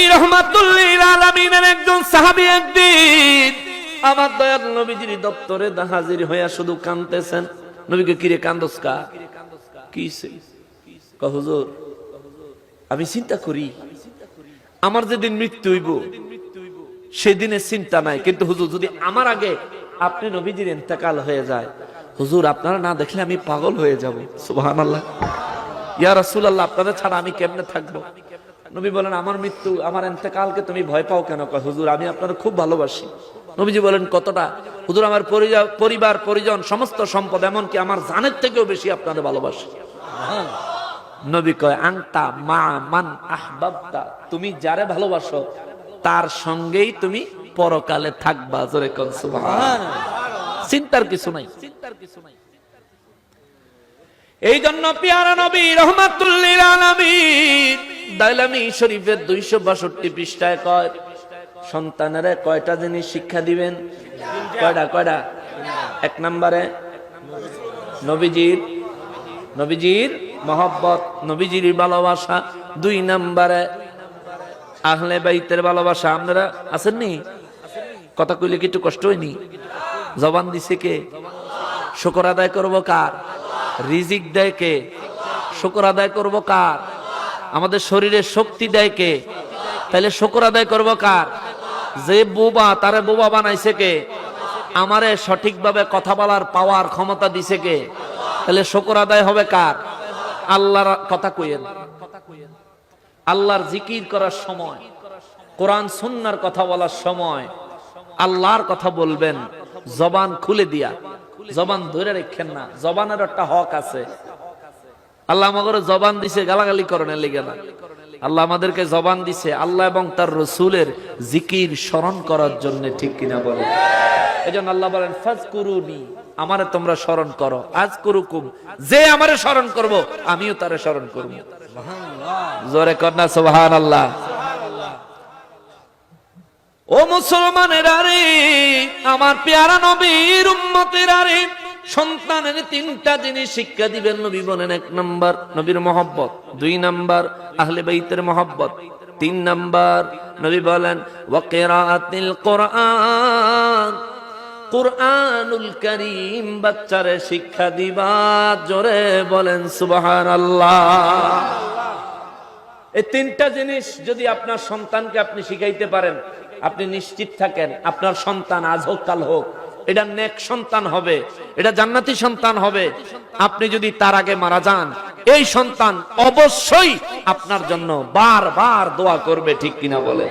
নবী রহমাতুল্লিল আলামিনের একজন সাহাবী একদিন আমার দয়াল নবীজির দপ্তরে হাজির হইয়া শুধু কাঁদতেছেন। নবীকে কিরে কান্দস কা? কি, হুজুর, আমি চিন্তা করি, আমার যেদিন মৃত্যু হইব, সেদিনে চিন্তা নাই। কিন্তু হুজুর, যদি আমার আগে আপনি নবীজির ইন্তেকাল হয়ে যায়, হুজুর, আপনারা না দেখলে আমি পাগল হয়ে যাব। সুবহানাল্লাহ। ইয়া রাসূলুল্লাহ, আপনাদের ছাড়া আমি কেমনে থাকব? নবী বলেন, আমার মৃত্যু, আমার ইন্তেকালকে তুমি ভয় পাও কেন? হুজুর, আমি আপনার খুব ভালোবাসি। নবীজি বলেন, কতটা? হুজুর, আমার পরিবার, পরিজন, সমস্ত সম্পদ, এমনকি আমার জানের থেকেও বেশি আপনাদের ভালোবাসি। নবী কয় আংতা মা মান আহবাবতা, তুমি যারে ভালোবাসো, তার সঙ্গেই তুমি পরকালে থাকবা। জোরে কোন চিন্তার কিছু নাই চিন্তার কিছু নাই। এই জন্য পিয়ারা নবী, রহমাতুল্লিল আলামিন দাইলামি শরীফের দুইশো বাষট্টি পৃষ্ঠায় কয়, সন্তানেরা কয়টা জিনিস শিক্ষা দিবেন? কয়টা কয়টা? এক নম্বরে নবীজির নবীজির মহব্বত নবীজির ভালোবাসা। দুই নম্বরে আহলে বাইতের ভালোবাসা। আপনারা আছেননি? কথা কইলে কি একটু কষ্ট হয়নি? জবান দিছে কে? শুকর আদায় করব কার? রিজিক দেয় কে? শুকর আদায় করব কার? আমাদের শরীরে শক্তি দেয় কে? তাহলে শুকর আদায় করব কার? যে বোবা, তারে বোবা বানাইছে কে? আমারে সঠিকভাবে কথা বলার পাওয়ার ক্ষমতা দিছে কে? তাহলে শুকর আদায় হবে কার? আল্লাহর কথা কইেন আল্লাহর জিকির করার সময়, কোরআন সুন্নার কথা বলার সময়, আল্লাহর কথা বলবেন। জবান খুলে দিয়া, জবান ধরে রেখেন না। জবানের একটা হক আছে। আল্লাহ আমাদের জবান দিছে, গালাগালি করেন লিগে না। আল্লাহ আমাদেরকে জবান দিছে, আল্লাহ এবং তার রসুলের জিকির স্মরণ করার জন্য ঠিক কিনা বলে। এই জন্য আল্লাহ বলেন ফাজ কুরুনি আমারে তোমরা স্মরণ করো। আজ কুরুকুম যে আমারে স্মরণ করব, আমিও তারে স্মরণ করব। জোরে কন্যা সুবহান আল্লাহ ও মুসলমানের আরে আমার পেয়ারা নবীর উম্মতের আরে সন্তানের তিনটা জিনিস শিক্ষা দিবেন নবী বলেন, এক নাম্বার নবীর মহব্বত, দুই নাম্বার আহলে বাইতের মহব্বত, তিন নাম্বার নবী বলেন ওয়াকিরাতিল কোরআন, কোরআনুল করিম, বাচ্চারে শিক্ষা দিবা, জোরে বলেন সুবহানাল্লাহ। এই তিনটা জিনিস যদি আপনার সন্তানকে আপনি শিখাইতে পারেন, আপনি নিশ্চিত থাকেন, আপনার সন্তান আজ হোক, কাল হোক এটা নেক সন্তান হবে, এটা জান্নাতি সন্তান হবে। আপনি যদি তার আগে মারা যান, এই সন্তান অবশ্যই আপনার জন্য বারবার দোয়া করবে, ঠিক কিনা বলে?